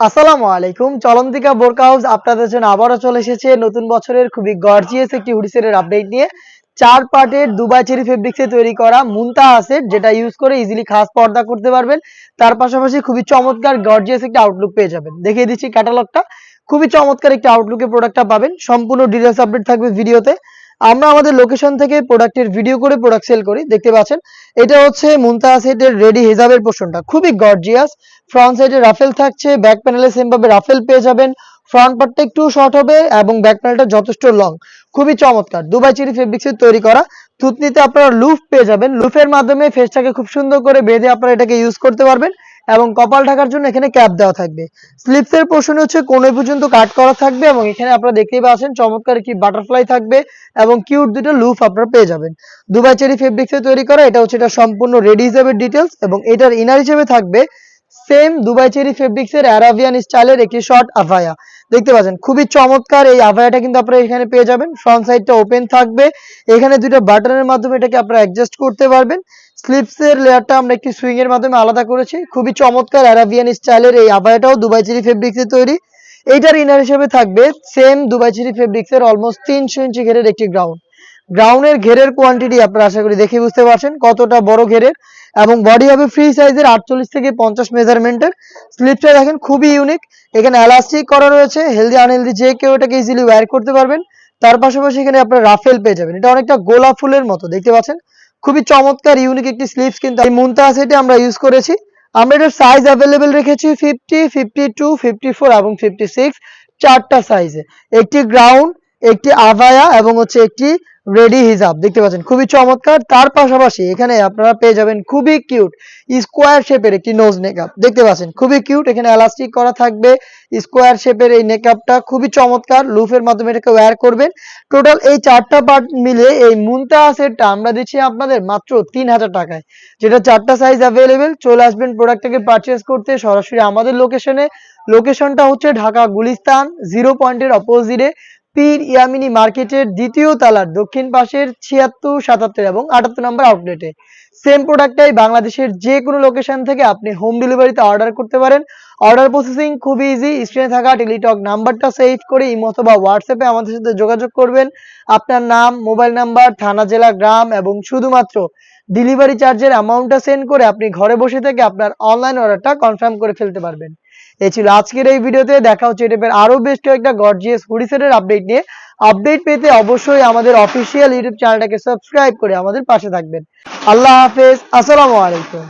আসসালামু আলাইকুম। চলন্তিকা বোরকা হাউস আপনাদের জন্য আবারও চলে এসেছে নতুন বছরের খুবই গর্জিয়াস একটি হুডিসেটের আপডেট নিয়ে। চার পার্টের দুবাই চেরি ফেব্রিক্সে তৈরি করা মুনতা আসেট যেটা ইউজ করে ইজিলি খাস পর্দা করতে পারবেন। তার পাশাপাশি খুবই চমৎকার গর্জিয়াস একটা আউটলুক পেয়ে যাবেন। দেখিয়ে দিচ্ছি ক্যাটালগটা খুবই চমৎকার একটা আউটলুকে প্রোডাক্টটা পাবেন। সম্পূর্ণ ডিটেলস আপডেট থাকবে ভিডিওতে আমরা আমাদের লোকেশন থেকে প্রোডাক্টের ভিডিও করে প্রোডাক্ট সেল করি, দেখতে পাচ্ছেন? এটা হচ্ছে মুনতা সেটের রেডি হিজাবের পোর্শনটা খুবই গর্জিয়াস ফ্রন্ট সাইডে রাফেল থাকছে ব্যাক প্যানেলে সেম ভাবে রাফেল পেয়ে যাবেন। ফ্রন্ট পার্টটা একটু শর্ট হবে এবং ব্যাক প্যানেলটা যথেষ্ট লং খুবই চমৎকার। দুবাই চেরি ফেব্রিক্সের তৈরি করা। থুতনিতে আপনারা লুফ পেয়ে যাবেন। লুফের মাধ্যমে ফেসটাকে খুব সুন্দর করে বেঁধে আপনারা এটাকে ইউজ করতে পারবেন। এবং কপাল ঢাকার জন্য এখানে ক্যাপ দেওয়া থাকবে। স্লিপসের পোর্শন হচ্ছে কোন পর্যন্ত কাট করা থাকবে এবং এখানে আপনারা দেখতেই পাচ্ছেন চমৎকার একটি বাটারফ্লাই থাকবে এবং কিউট দুটো লুফ আপনারা পেয়ে যাবেন। দুবাই চেরি ফেব্রিক্সে তৈরি করা, এটা হচ্ছে এটা সম্পূর্ণ রেডি হিসেবে ডিটেলস এবং এটার ইনার হিসেবে থাকবে সেম দুবাই চেরি ফেব্রিক্স এর অ্যারাবিয়ান স্টাইলের একটি শর্ট আভায়া। দেখতে পাচ্ছেন, খুবই চমৎকার এই আভায়াটা কিন্তু আপনারা এখানে পেয়ে যাবেন। ফ্রন্ট সাইডটা ওপেন থাকবে। এখানে দুটো বাটনের মাধ্যমে এটাকে আপনারা অ্যাডজাস্ট করতে পারবেন। স্লিপস এর লেয়ারটা আমরা একটি সুইং এর মাধ্যমে আলাদা করেছি। খুবই চমৎকার অ্যারাবিয়ান স্টাইলের এই আভায়াটাও দুবাই চেরি ফেব্রিক্স তৈরি। এইটার ইনার হিসেবে থাকবে সেম দুবাই চেরি ফেব্রিক্স এর অলমোস্ট তিনশো ইঞ্চি ঘেরের একটি গ্রাউন্ড গ্রাউন্ডের ঘেরের কোয়ান্টিটি আপনারা আশা করি দেখে বুঝতে পারছেন কতটা বড় ঘেরের এবং বডি হবে ফ্রি সাইজের আটচল্লিশ থেকে পঞ্চাশ মেজারমেন্টের স্লিপটা দেখেন খুবই ইউনিক এখানে এলাস্টিক করা রয়েছে হেলদি আনহেলদি যে কেউ এটাকে ইজিলি ওয়্যার করতে পারবেন। তার পাশাপাশি এখানে আপনার রাফেল পেয়ে যাবেন। এটা অনেকটা গোলাপ ফুলের মতো, দেখতে পাচ্ছেন? খুবই চমৎকার ইউনিক একটি স্লিপস কিন্তু এই মুনতা সেটে আমরা ইউজ করেছি। আমরা এটার সাইজ অ্যাভেলেবেল রেখেছি fifty fifty two fifty four এবং ফিফটি সিক্স চারটা সাইজে একটি গ্রাউন্ড একটি আভায়া এবং হচ্ছে একটি রেডি হিজাব দেখতে পাচ্ছেন? খুবই চমৎকার। তার পাশাপাশি এখানে আপনারা পেয়ে যাবেন খুবই কিউট স্কোয়ার শেপের একটি নোজ নেকআপ দেখতে পাচ্ছেন? খুবই কিউট এখানে এলাস্টিক করা থাকবে। স্কোয়ার শেপের এই নেকআপটা খুবই চমৎকার। লুফের মাধ্যমে এটাকে ওয়্যার করবেন। টোটাল এই চারটা পার্ট মিলে এই মুনতা সেটটা আমরা দিচ্ছি আপনাদের মাত্র তিন হাজার টাকায়। যেটা চারটা সাইজ অ্যাভেলেবেল চলে আসবেন প্রোডাক্টটাকে পারচেস করতে সরাসরি আমাদের লোকেশনে লোকেশনটা হচ্ছে ঢাকা, গুলিস্তান জিরো পয়েন্টের অপোজিটে পীর ইয়ামিনি মার্কেটের দ্বিতীয় তালার দক্ষিণ পাশের ছিয়াত্তর, সাতাত্তর এবং আটাত্তর নম্বর আউটলেটে। সেম প্রোডাক্টটাই বাংলাদেশের যে কোনো লোকেশন থেকে আপনি হোম ডেলিভারিতে অর্ডার করতে পারেন। অর্ডার প্রসেসিং খুবই ইজি স্ক্রিনে থাকা টেলিটক নাম্বারটা সেভ করে ইমো অথবা হোয়াটসঅ্যাপে আমাদের সাথে যোগাযোগ করবেন। আপনার নাম মোবাইল নাম্বার থানা, জেলা, গ্রাম এবং শুধুমাত্র ডেলিভারি চার্জের অ্যামাউন্টটা সেন্ড করে আপনি ঘরে বসে থেকে আপনার অনলাইন অর্ডারটা কনফার্ম করে ফেলতে পারবেন। এই ছিল আজকের এই ভিডিওতে। দেখা হচ্ছে ইউটিউবের আরও আরও বেশ কয়েকটা গর্জিয়াস হুডিসেটের আপডেট নিয়ে। আপডেট পেতে অবশ্যই আমাদের অফিসিয়াল ইউটিউব চ্যানেলটাকে সাবস্ক্রাইব করে আমাদের পাশে থাকবেন। আল্লাহ হাফেজ, আসসালামু আলাইকুম।